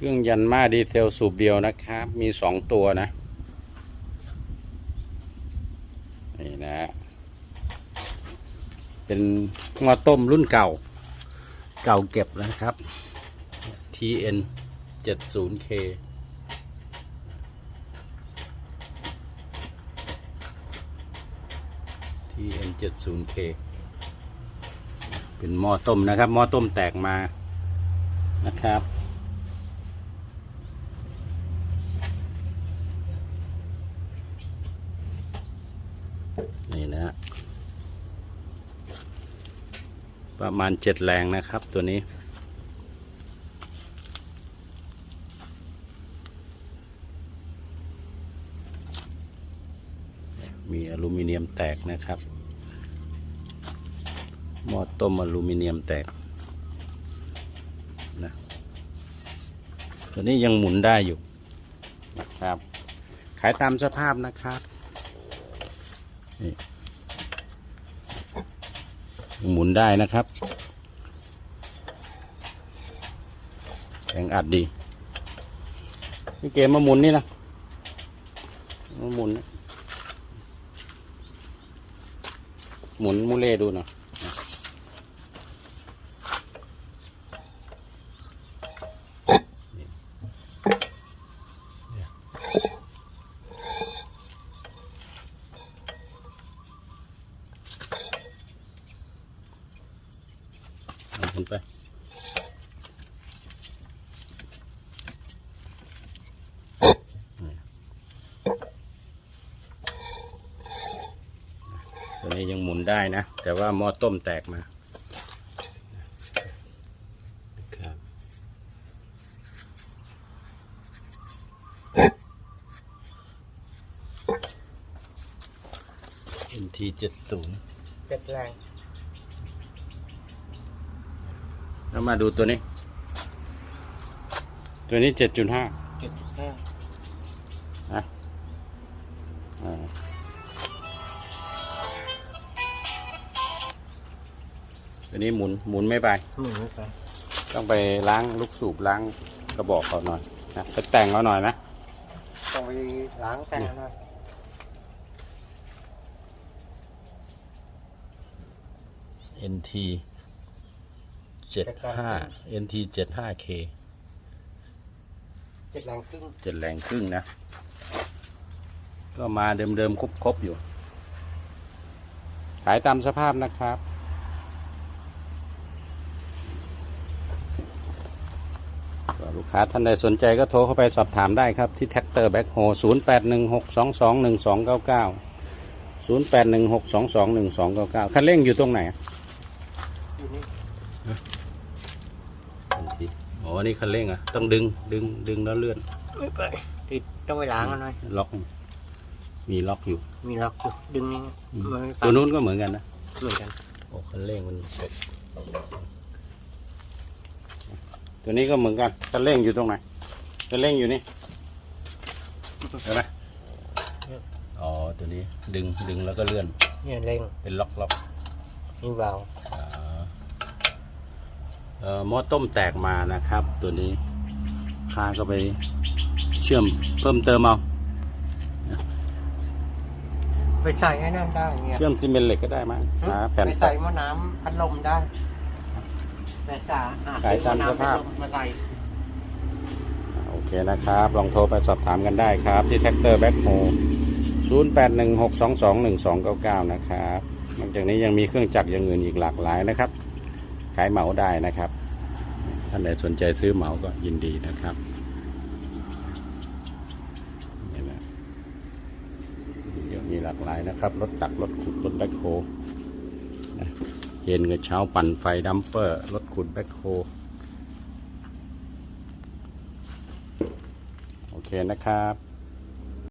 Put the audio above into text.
เครื่องยันมาดีเซลสูบเดียวนะครับ มีสองตัวนะ นี่นะฮะเป็นงอต้มรุ่นเก่า เก่าเก็บนะครับ TN 70K TN 70K เป็นหม้อต้มนะครับ หม้อต้มแตกมานะครับ นี่นะ ประมาณเจ็ดแรงนะครับตัวนี้ มีอลูมิเนียมแตกนะครับหม้อต้มอลูมิเนียมแตกนะตัวนี้ยังหมุนได้อยู่นะครับ ขายตามสภาพนะครับ นี่หมุนได้นะครับแข็งอัดดีนี่เกมมาหมุนนี่นะมาหมุน หมุนมูเล่ดูหน่อยเอา ขึ้นไปตัวนี้ยังหมุนได้นะ แต่ว่าหม้อต้มแตกมาครับเอ็นทีเจ็ดศูนย์เจ็ดแรง แล้วมาดูตัวนี้ ตัวนี้เจ็ดจุดห้าเจ็ดห้าอ่าตัวนี้หมุนหมุนไม่ไป หมุนไม่ไปต้องไปล้างลูกสูบล้างกระบอกเขาหน่อยนะไปแต่งเขาหน่อยนะต้องไปล้างแต่งหน่อย NT เจ็ดห้า NT เจ็ดห้า K เจ็ดแรงครึ่งเจ็ดแรงครึ่งนะ ก็มาเดิมๆครบๆอยู่ ขายตามสภาพนะครับ ลูกค้าท่านใดสนใจก็โทรเข้าไปสอบถามได้ครับที่แท็กเตอร์แบ็คโฮ0 8 1 6 2 2 1 2 9 9 0 8 1 6 2 2 1 2 9 9คันเร่งอยู่ตรงไหนอยู่นี่ อ๋อ นี่คันเร่งอะ ต้องดึง ดึง ดึงแล้วเลื่อน ไม่ไปติดต้องไปล้างกันหน่อย ล็อก มีล็อกอยู่ มีล็อกอยู่ ดึงนี่อืมมันไม่ไปตัวนู้นก็เหมือนกันนะ เหมือนกัน โอ้คันเร่งมันตกตัวนี้ก็เหมือนกัน คันเร่งอยู่ตรงไหน คันเร่งอยู่นี่เห็นไหมอ๋อ ตัวนี้ ดึง ดึงแล้วก็เลื่อน เนี่ยเร่ง เป็นล็อกล็อกนี่เบาอ่าเอ่อ หม้อต้มแตกมานะครับ ตัวนี้ค่าก็ไปเชื่อมเพิ่มเติมเอาไปใส่ไอ้นั่นได้เงี้ยเชื่อมซีเมนต์เหล็กก็ได้มั้งหาแผ่นไปใส่ใส่หม้อน้ำพัดลมได้แต่สาหาขายตามสภาพซื้อหม้อน้ำพัดลมมาใส่โอเคนะครับ ลองโทรไปสอบถามกันได้ครับ ที่แท็กเตอร์แบ็คโฮ0 8 1 6 2 2 1 2 9 9 นะครับนอกจากนี้ยังมีเครื่องจักรอย่างอื่นอีกหลากหลายนะครับ ขายเหมาได้นะครับ ท่านใดสนใจซื้อเหมาก็ยินดีนะครับนี่นะเดี๋ยวมีหลากหลายนะครับ รถตัก รถขุด รถแบ็คโฮนะเย็นกับเช้าปั่นไฟดัมเปอร์ รถขุดแบ็คโฮโอเคนะครับ